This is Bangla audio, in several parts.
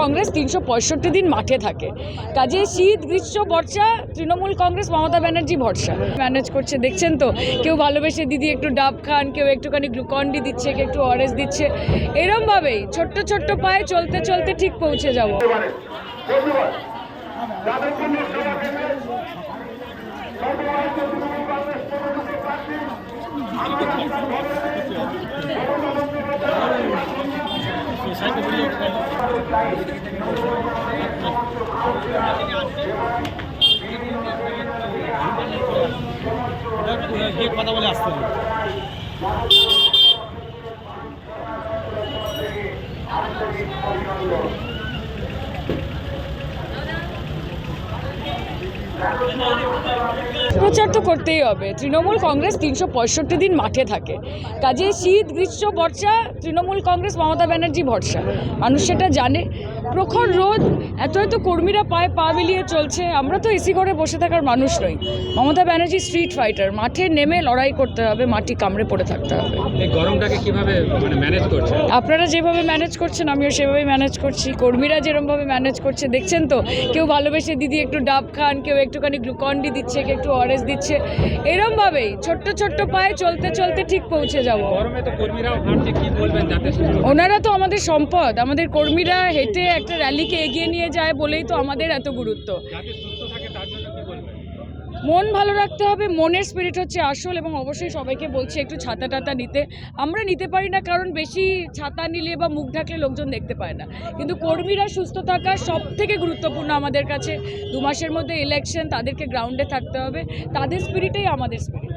কংগ্রেস তিনশো পঁয়ষট্টি দিন মাঠে থাকে। কাজে শীত, গ্রীষ্ম, বর্ষা, তৃণমূল কংগ্রেস, মমতা ব্যানার্জি ভরসা। ম্যানেজ করছে, দেখছেন তো? কেউ ভালোবেসে দিদি একটু ডাব খান, কেউ একটুখানি গ্লুকন ডি দিচ্ছে, কেউ একটু অরেঞ্জ দিচ্ছে। এরমভাবেই ছোট্ট ছোট্ট পায়ে চলতে চলতে ঠিক পৌঁছে যাব। কথা বলে আসতে হবে প্রচার তো করতেই হবে। তৃণমূল কংগ্রেস তিনশো পঁয়ষট্টি দিন মাঠে থাকে। কাজে শীত গ্রীষ্ম বর্ষা তৃণমূল কংগ্রেস মমতা ব্যানার্জি ভরসা। মানুষ সেটা জানে। প্রখর রোদ এত এত কর্মীরা পায়ে পা মিলিয়ে চলছে। আমরা তো এসি করে বসে থাকার মানুষ নই। মমতা ব্যানার্জি স্ট্রিট ফাইটার মাঠে নেমে লড়াই করতে হবে মাটি কামড়ে পড়ে থাকতে হবে। গরমটাকে কীভাবে মানে ম্যানেজ করছে আপনারা যেভাবে ম্যানেজ করছেন আমিও সেভাবেই ম্যানেজ করছি। কর্মীরা যেরমভাবে ম্যানেজ করছে দেখছেন তো? কেউ ভালোবেসে দিদি একটু ডাব খান কেউ একটুখানি গ্লুকন ডি দিচ্ছে কেউ একটু অরেঞ্জ দিচ্ছে। এরমভাবেই ছোট্ট ছোট্ট পায়ে চলতে চলতে ঠিক পৌঁছে যাব। ওনারা তো আমাদের সম্পদ আমাদের কর্মীরা হেঁটে একটা র্যালিকে এগিয়ে নিয়ে যায় বলেই তো আমাদের এত গুরুত্ব যাতে সুস্থ থাকে তার জন্য কি বলবেন মন ভালো রাখতে হবে, মনের স্পিরিট হচ্ছে আসল এবং অবশ্যই সবাইকে বলছি একটু ছাতা টাতা নিতে। আমরা নিতে পারি না কারণ বেশি ছাতা নিলে বা মুখ ঢাকলে লোকজন দেখতে পায় না। কিন্তু কর্মীরা সুস্থ থাকা সব থেকে গুরুত্বপূর্ণ আমাদের কাছে। দু মাসের মধ্যে ইলেকশন তাদেরকে গ্রাউন্ডে থাকতে হবে। তাদের স্পিরিটেই আমাদের স্পিরিট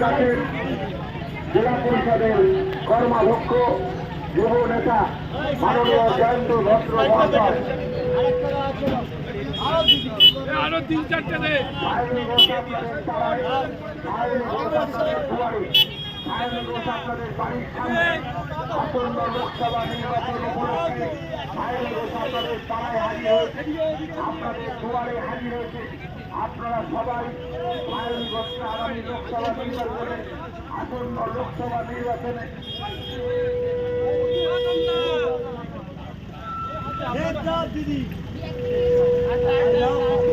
বিভাগের জেলা পরিষদের কর্মাধ্যক্ষ যুব নেতা মাননীয় জয়ন্ত ভদ্র মহাশয়। আরও তিন চারটে দে আসন্ন লোকসভা নির্বাচন উপলক্ষে মায়ের আপনাদের পাড়ায় হাজির হয়েছে। আপনাদের দুয়ারে হাজির হয়েছে। আপনারা সবাই মায়ের গোষ্ঠী আগামী লোকসভা নির্বাচনে। আসন্ন লোকসভা নির্বাচনে। Hello